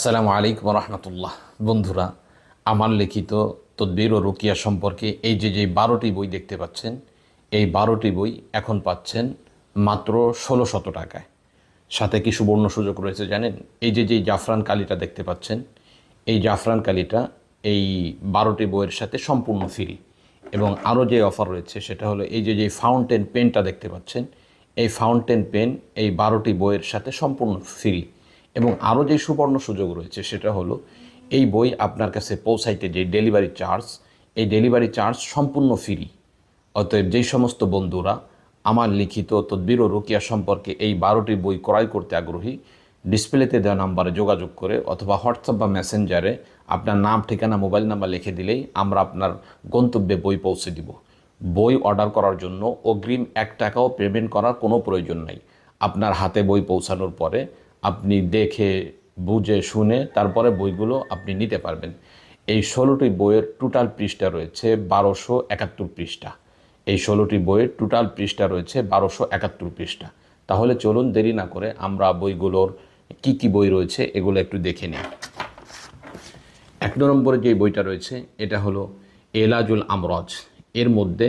আসসালামু আলাইকুম রহমতুল্লাহ বন্ধুরা, আমার লিখিত তদ্বির ও রুকিয়া সম্পর্কে এই যে যে বারোটি বই দেখতে পাচ্ছেন, এই বারোটি বই এখন পাচ্ছেন মাত্র ষোলো শত টাকায়। সাথে কি সুবর্ণ সুযোগ রয়েছে জানেন? এই যে যে জাফরান কালিটা দেখতে পাচ্ছেন, এই জাফরান কালিটা এই বারোটি বইয়ের সাথে সম্পূর্ণ ফ্রি এবং আরও যে অফার রয়েছে সেটা হলো এই যে যে ফাউন্টেন পেনটা দেখতে পাচ্ছেন, এই ফাউন্টেন পেন এই বারোটি বইয়ের সাথে সম্পূর্ণ ফ্রি এবং আরও যে সুবর্ণ সুযোগ রয়েছে সেটা হলো, এই বই আপনার কাছে পৌঁছাইতে যে ডেলিভারি চার্জ, এই ডেলিভারি চার্জ সম্পূর্ণ ফ্রি। অতএব যেই সমস্ত বন্ধুরা, আমার লিখিত তদ্বির ও রুকিয়া সম্পর্কে এই বারোটি বই ক্রয় করতে আগ্রহী, ডিসপ্লেতে দেওয়া নাম্বারে যোগাযোগ করে অথবা হোয়াটসঅ্যাপ বা মেসেঞ্জারে আপনার নাম, ঠিকানা, মোবাইল নাম্বার লিখে দিলেই আমরা আপনার গন্তব্যে বই পৌঁছে দিব। বই অর্ডার করার জন্য অগ্রিম এক টাকাও পেমেন্ট করার কোনো প্রয়োজন নাই। আপনার হাতে বই পৌঁছানোর পরে আপনি দেখে, বুঝে, শুনে তারপরে বইগুলো আপনি নিতে পারবেন। এই ষোলোটি বইয়ের টোটাল পৃষ্ঠা রয়েছে বারোশো একাত্তর পৃষ্ঠা। এই ষোলোটি বইয়ের টোটাল পৃষ্ঠা রয়েছে বারোশো একাত্তর পৃষ্ঠা। তাহলে চলুন দেরি না করে আমরা বইগুলোর কি কি বই রয়েছে এগুলো একটু দেখে নিই। এক নম্বরে যে বইটা রয়েছে, এটা হলো এলাজুল আমরজ। এর মধ্যে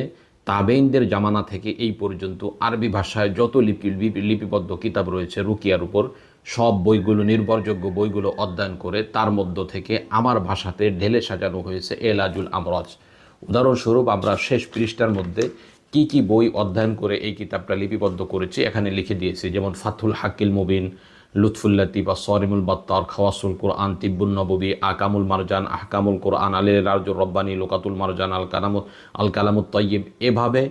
তাবেইনদের জামানা থেকে এই পর্যন্ত আরবি ভাষায় যত লিপি, লিপি- লিপিবদ্ধ কিতাব রয়েছে রুকিয়ার উপর, সব বইগুলো, নির্ভরযোগ্য বইগুলো অধ্যয়ন করে তার মধ্য থেকে আমার ভাষাতে ঢেলে সাজানো হয়েছে এলাজুল আমরজ। উদাহরণস্বরূপ আমরা শেষ পৃষ্ঠার মধ্যে কি কি বই অধ্যয়ন করে এই কিতাবটা লিপিবদ্ধ করেছি এখানে লিখে দিয়েছি, যেমন ফাতুল হাকিল মুবিন লুৎফুল্লাতি বা সরিমুল বাত্তার, খাওয়াসুল কোরআন তিব্বুল নববী, আকামুল মারজান, আহকামুল কোরআন, আলী রাজুর রব্বানি, লোকাতুল মারজান, আল কালাম আল কালামুত তৈয়ব এভাবে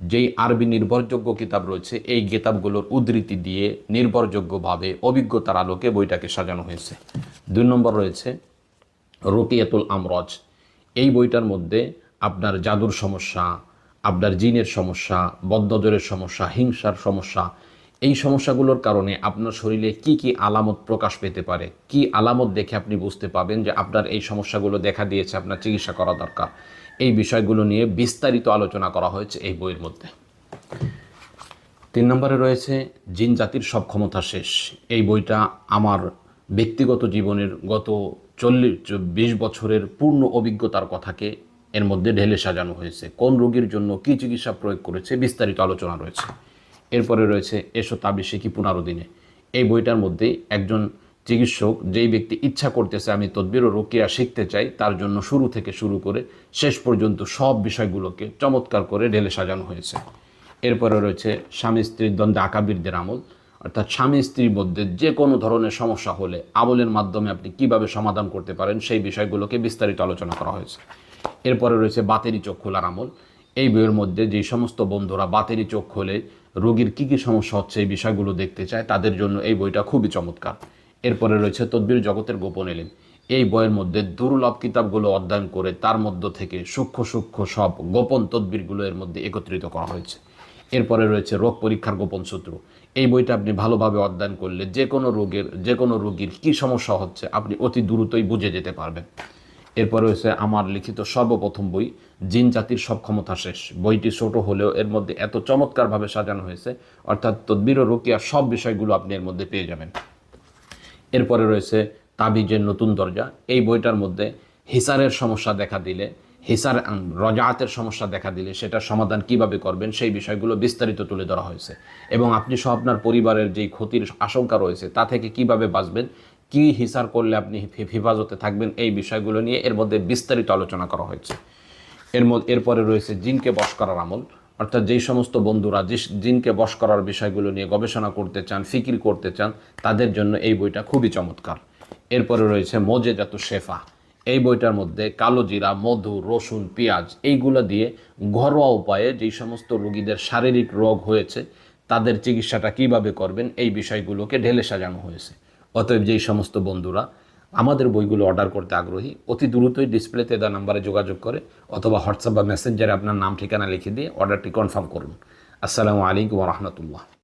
যেই আরবি নির্ভরযোগ্য কিতাব রয়েছে, এই কিতাবগুলোর উদ্ধৃতি দিয়ে নির্ভরযোগ্যভাবে অভিজ্ঞতার আলোকে বইটাকে সাজানো হয়েছে। দুই নম্বর রয়েছে, রুকিয়াতুল আমরজ। এই বইটার মধ্যে আপনার জাদুর সমস্যা, আপনার জিনের সমস্যা বদ্ধজরের সমস্যা, হিংসার সমস্যা এই সমস্যাগুলোর কারণে আপনার শরীরে কি কি আলামত প্রকাশ পেতে পারে? কি আলামত দেখে আপনি বুঝতে পাবেন যে আপনার এই সমস্যাগুলো দেখা দিয়েছে, আপনার চিকিৎসা করা দরকার। এই বিষয়গুলো নিয়ে বিস্তারিত আলোচনা করা হয়েছে এই বইয়ের মধ্যে। তিন নম্বরে রয়েছে, জিন জাতির সব ক্ষমতা শেষ। এই বইটা আমার ব্যক্তিগত জীবনের গত চল্লিশ বিশ বছরের পূর্ণ অভিজ্ঞতার কথাকে এর মধ্যে ঢেলে সাজানো হয়েছে। কোন রোগীর জন্য কী চিকিৎসা প্রয়োগ করেছে বিস্তারিত আলোচনা রয়েছে। এরপরে রয়েছে এসো তাবি শিখি পনেরো দিনে। এই বইটার মধ্যে একজন চিকিৎসক যেই ব্যক্তি ইচ্ছা করতেছে আমি তদ্বির ও রোকিয়া শিখতে চাই, তার জন্য শুরু থেকে শুরু করে শেষ পর্যন্ত সব বিষয়গুলোকে চমৎকার করে ঢেলে সাজানো হয়েছে। এরপরে রয়েছে স্বামী স্ত্রীর দ্বন্দ্বে আকাবিরদের আমল। অর্থাৎ স্বামী স্ত্রীর মধ্যে যে কোনো ধরনের সমস্যা হলে আমলের মাধ্যমে আপনি কীভাবে সমাধান করতে পারেন সেই বিষয়গুলোকে বিস্তারিত আলোচনা করা হয়েছে। এরপরে রয়েছে বাতেরি চোখ খোলার আমল। এই বইয়ের মধ্যে যে সমস্ত বন্ধুরা বাতেরি চোখ খোলে রোগীর কী কী সমস্যা হচ্ছে এই বিষয়গুলো দেখতে চায়, তাদের জন্য এই বইটা খুবই চমৎকার। এরপরে রয়েছে তদ্বির জগতের গোপন এলেন এই বইয়ের মধ্যে দুর্লভ কিতাবগুলো অধ্যয়ন করে তার মধ্য থেকে সূক্ষ্ম সূক্ষ্ম সব গোপন তদ্বিরগুলো এর মধ্যে একত্রিত করা হয়েছে। এরপরে রয়েছে রোগ পরীক্ষার গোপন সূত্র। এই বইটা আপনি ভালোভাবে অধ্যয়ন করলে যে কোনো রোগের যে কোনো রোগীর কী সমস্যা হচ্ছে, আপনি অতি দ্রুতই বুঝে যেতে পারবেন। এরপর রয়েছে আমার লিখিত সর্বপ্রথম বই জিন জাতির সব ক্ষমতা শেষ। বইটি ছোট হলেও এর মধ্যে এত চমৎকারভাবে সাজানো হয়েছে অর্থাৎ তদ্বির ও রুকিয়ার সব বিষয়গুলো আপনি এর মধ্যে পেয়ে যাবেন। এরপরে রয়েছে তাবিজের নতুন দরজা। এই বইটার মধ্যে হিসারের সমস্যা দেখা দিলে হিসার উম, রজাআতের সমস্যা দেখা দিলে সেটার সমাধান কীভাবে করবেন সেই বিষয়গুলো বিস্তারিত তুলে ধরা হয়েছে। এবং আপনি সহ আপনার পরিবারের যেই ক্ষতির আশঙ্কা রয়েছে তা থেকে কীভাবে বাঁচবেন কি হিসার করলে আপনি হেফাজতে থাকবেন এই বিষয়গুলো নিয়ে এর মধ্যে বিস্তারিত আলোচনা করা হয়েছে। এর মধ্যে এরপরে রয়েছে জিনকে বশ করার আমল। অর্থাৎ যেই সমস্ত বন্ধুরা যে জিনকে বশ করার বিষয়গুলো নিয়ে গবেষণা করতে চান, ফিকির করতে চান, তাদের জন্য এই বইটা খুবই চমৎকার। এরপরে রয়েছে মজেজাত শেফা। এই বইটার মধ্যে কালো জিরা, মধু, রসুন, পেঁয়াজ এইগুলো দিয়ে ঘরোয়া উপায়ে যেই সমস্ত রোগীদের শারীরিক রোগ হয়েছে, তাদের চিকিৎসাটা কীভাবে করবেন এই বিষয়গুলোকে ঢেলে সাজানো হয়েছে। অতএব যেই সমস্ত বন্ধুরা, আমাদের বইগুলো অর্ডার করতে আগ্রহী, অতি দ্রুতই ডিসপ্লেতে দেওয়া নাম্বারে যোগাযোগ করে অথবা হোয়াটসঅ্যাপ বা মেসেঞ্জারে আপনার নাম, ঠিকানা লিখে দিয়ে অর্ডারটি কনফার্ম করুন। আসসালামু আলাইকুম রহমতুল্লাহ।